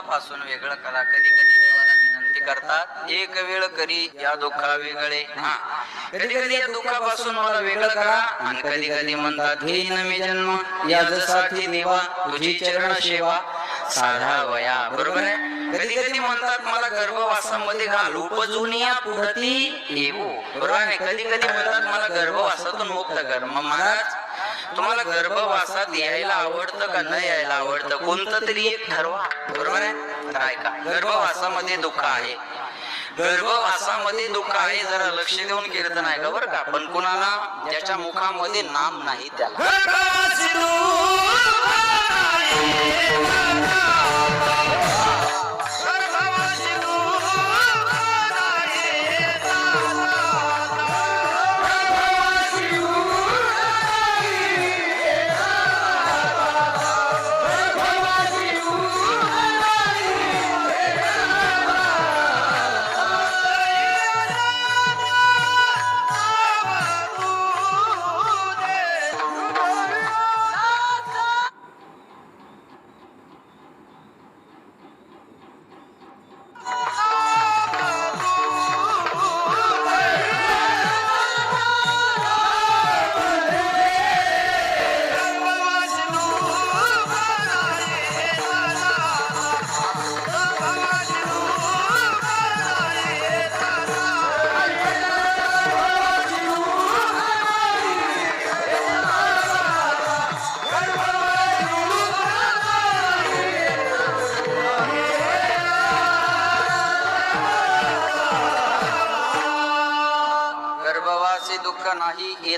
दुःखापासून वेगळं करा. कधी कधी देवाला विनंती करतात एक वेळ करी या दुःखा वेगळे. हा. कधी कधी या दुःखापासून मला वेगळं करा आणि कधी कधी म्हणतात घेईन मी जन्म यासाठी देवा तुझी चरण सेवा साधा वया. बरोबर आहे? कधी कधी म्हणतात मला गर्भवासामध्ये घाल उपजून या पुढती येऊ बरोबर आहे? कधी कधी म्हणतात मला गर्भवासातून मुक्त कर. मग महाराज तुम्हाला गर्भवासात यायला आवडतं का न यायला आवडतं? कोणतं तरी एक ठरवा. बरोबर आहे? तर ऐका गर्भवासामध्ये दुःख आहे. गर्भवासामध्ये दुःख आहे जरा लक्ष देऊन कीर्तन आहे का बरं का? पण कुणाला? त्याच्या मुखामध्ये नाम नाही त्याला.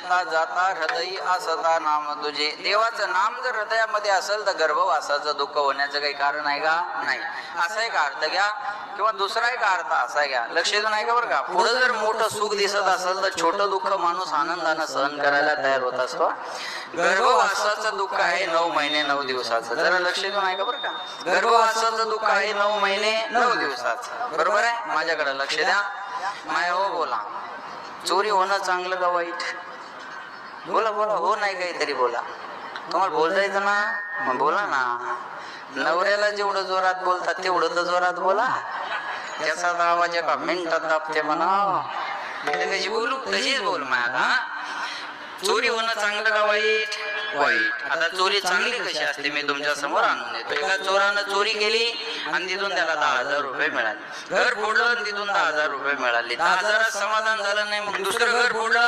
येता जाता हृदयी असता नाम तुझे. देवाचं नाम जर हृदयामध्ये असेल तर गर्भवासाचं दुःख होण्याचं काही कारण आहे का? नाही. असा एक अर्थ घ्या. किंवा दुसरा एक अर्थ असा घ्या. लक्ष देऊन आहे का बरं का. पुढे जर मोठं सुख दिसत असेल तर छोटं दुःख माणूस आनंदानं सहन करायला तयार होत असतो. गर्भवासाचं दुःख आहे नऊ महिने नऊ दिवसाचं. जरा लक्ष देऊन आहे का बरं का. गर्भवासाचं दुःख आहे नऊ महिने नऊ दिवसाचं. बरोबर आहे? माझ्याकडे लक्ष द्या. माया हो बोला. चोरी होणं चांगलं का वाईट? बोला बोला हो नाही काहीतरी बोला. तुम्हाला बोलता येतं ना? मग बोला ना. नवऱ्याला जेवढं जोरात बोलतात तेवढं तर जोरात बोला. त्याचा तर आवाज एका मिनिटात दाबते म्हणा. म्हणजे कशी बोलू तशीच बोल माझ्या चोरी होणं चांगलं का वाईट? वाईट. आता चोरी चांगली कशी असते मी तुमच्यासमोर आणून देतो. एका चोरानं चोरी केली आणि तिथून त्याला दहा हजार रुपये मिळाले. घर फोडलं आणि तिथून दहा हजार रुपये मिळाले. दहा हजारात समाधान झालं नाही मग दुसरं घर फोडलं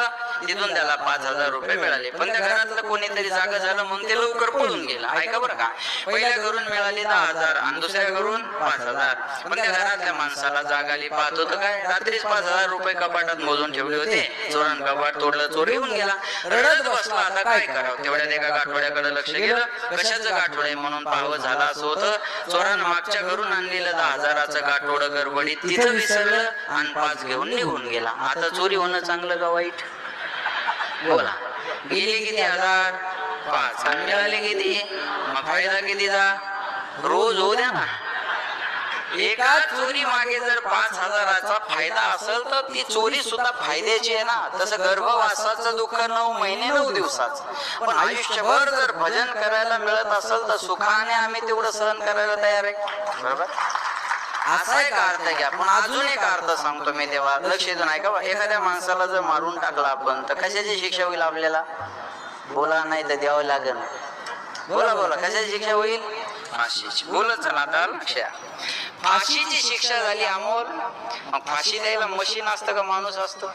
तिथून त्याला पाच हजार रुपये मिळाले. पण त्या घरातलं कोणीतरी जागा झालं म्हणून ते लवकर पळून गेलं. ऐका बरं का? पहिल्या घरून मिळाले दहा हजार आणि दुसऱ्या घरून पाच हजार. पण त्या घरातल्या माणसाला जाग आली. पाहत होतं काय? रात्रीच पाच हजार रुपये कपाटात मोजून ठेवले होते. चोरान कपाट तोडलं चोरी येऊन गेला. रडत बसला. आता काय करावं? तेवढ्यात एका गाठोड्याकडे लक्ष गेलं. कशाचं गाठोड आहे म्हणून पाहावं झालं असं होतं. चोरानं मागच्या घरून आणलेलं दहा हजाराचं गाठोडं गडबडीत तिथं विसरलं आणि पाच घेऊन निघून गेला. आता चोरी होणं चांगलं का वाईट? बोला. गेले किती हजार पाच आणि मिळाले किती? मग फायदा कितीचा? रोज होऊ द्या ना. एका चोरी मागे जर पाच हजाराचा फायदा असेल तर ती चोरी सुद्धा फायद्याची आहे ना. तसं गर्भवासाचं दुःख नऊ महिने नऊ दिवसाच. पण आयुष्यभर जर भजन करायला मिळत असेल तर सुखाने आम्ही तेवढं सहन करायला तयार आहे. बरोबर? असा एक अर्थ घ्या. पण अजून एक अर्थ सांगतो मी तेव्हा लक्ष देऊन ऐका एखाद्या माणसाला जर मारून टाकला आपण तर कशाची शिक्षा होईल आपल्याला? बोला नाही तर द्यावं लागेल. बोला बोला. कशाची शिक्षा होईल? फाशीची. बोलत चला आता लक्ष फाशीची शिक्षा झाली अमोल. मग फाशी द्यायला मशीन असतं का माणूस असतो?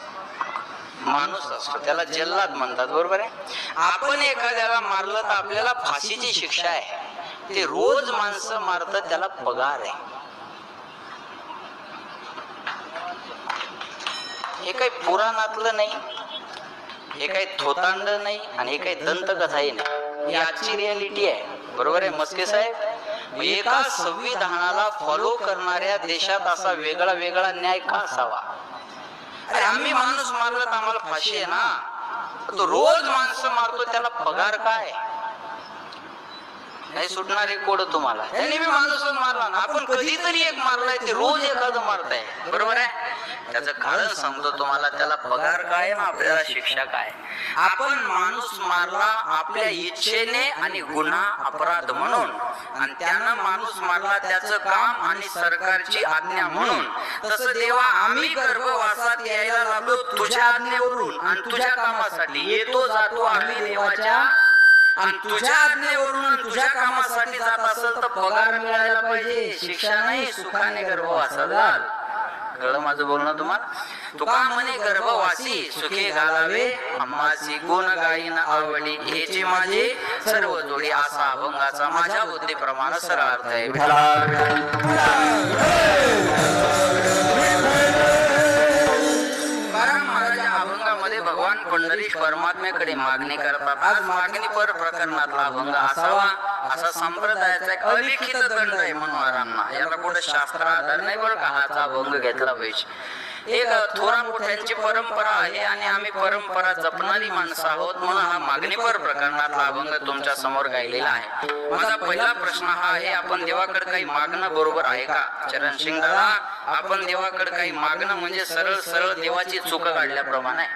माणूस असतो. त्याला जल्लाद म्हणतात बरोबर आहे? आपण एखाद्याला मारलं तर आपल्याला फाशीची शिक्षा आहे. ते रोज माणसं मारतात त्याला पगार आहे. हे काही पुराणातलं नाही हे काही थोतांड नाही आणि हे काही दंतकथाही नाही. ही आजची रियालिटी आहे. बरोबर आहे मस्के साहेब? एका संविधानाला फॉलो करणाऱ्या देशात असा वेगळा वेगळा न्याय का असावा? अरे आम्ही माणूस मारला तर आम्हाला फाशी आहे ना? तो रोज माणसं मारतो त्याला पगार काय? नाही सुटणार सुटणारे कोड तुम्हाला. त्यांनी मी माणूसच मारला ना. आपण कधीतरी एक मारलाय ते रोज एखादं मारताय. बरोबर आहे? त्याचं कारण सांगतो तुम्हाला त्याला पगार काय ना आपल्याला शिक्षा काय? आपण माणूस मारला आपल्या इच्छेने आणि गुन्हा अपराध म्हणून. आणि त्यानं माणूस मारला त्याचं काम आणि सरकारची आज्ञा म्हणून. तसं देवा आम्ही गर्भवासात यायला लागलो तुझ्या आज्ञेवरून. आणि तुझ्या कामासाठी येतो जातो आम्ही देवाच्या आणि तुझ्या आज्ञेवरून आणि तुझ्या कामासाठी जात असेल तर पगार मिळायला पाहिजे शिक्षा नाही सुखाने गर्भवासात घाल कळलं माझं बोलणं तुम्हाला? तुका म्हणे गर्भवासी सुखे घालावे अम्माची गुण गायीन आवडी हेची माझी सर्व जोडी असा अभंगाचा माझ्या बुद्धीप्रमाणे सरळ अर्थ आहे. भगवान परमात्म्याकडे मागणी करतात आज मागणी पर प्रकरणातला अभंग असावा असा संप्रदायाचा एक अलिखित दंड आहे मनोहरांना याला कुठे शास्त्र आधार नाही बरं का? हाचा अभंग घेतला पाहिजे. एक थोरा मोठ्यांची परंपरा आहे आणि आम्ही परंपरा जपणारी माणसं आहोत म्हणून हा मागणीपर प्रकरणातला अभंग तुमच्यासमोर गायलेला आहे. माझा पहिला प्रश्न हा आहे आपण देवाकडे काही मागणं बरोबर आहे का? चरण सिंग दादा आपण देवाकडे काही मागणं म्हणजे सरळ सरळ देवाची चूक काढल्याप्रमाणे.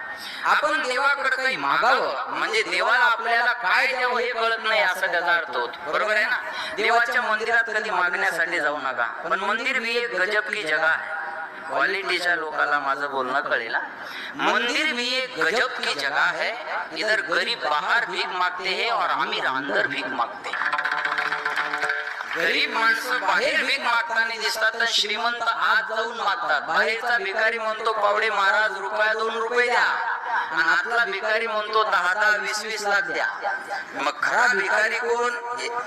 आपण देवाकडे काही मागावं म्हणजे देवाला आपल्याला काय द्यावं हे कळत नाही असं त्याचा अर्थ होतो बरोबर आहे ना? देवाच्या मंदिरात कधी मागण्यासाठी जाऊ नका. पण मंदिर भी एक गजब की जगह आहे. क्वालिटीच्या लोकांना माझं बोलणं कळेल. मंदिर भी एक गजब की जगह है इधर गरीब बाहर भीक मागते हैं और आमिर अंदर भीक मागते. गरीब माणसं बाहेर भीक मागताना दिसतात तर श्रीमंत आत जाऊन मागतात. बाहेरचा भिकारी म्हणतो पावडे महाराज रुपया दोन रुपये द्या. आणि आतला भिकारी म्हणतो दहा दहा वीस वीस लाख द्या. मग खरा भिकारी कोण?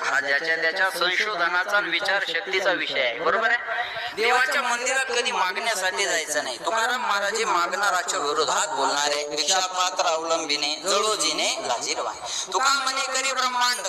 हा ज्याच्या त्याच्या संशोधनाचा विचार शक्तीचा विषय आहे. बरोबर आहे? देवाच्या मंदिरात कधी मागण्यासाठी जायचं नाही. तुकाराम महाराज मागणाराच्या विरोधात बोलणारे भिक्षा पात्र अवलंबीने जळोजीने लाजीरवा तुका म्हणे करी ब्रह्मांड.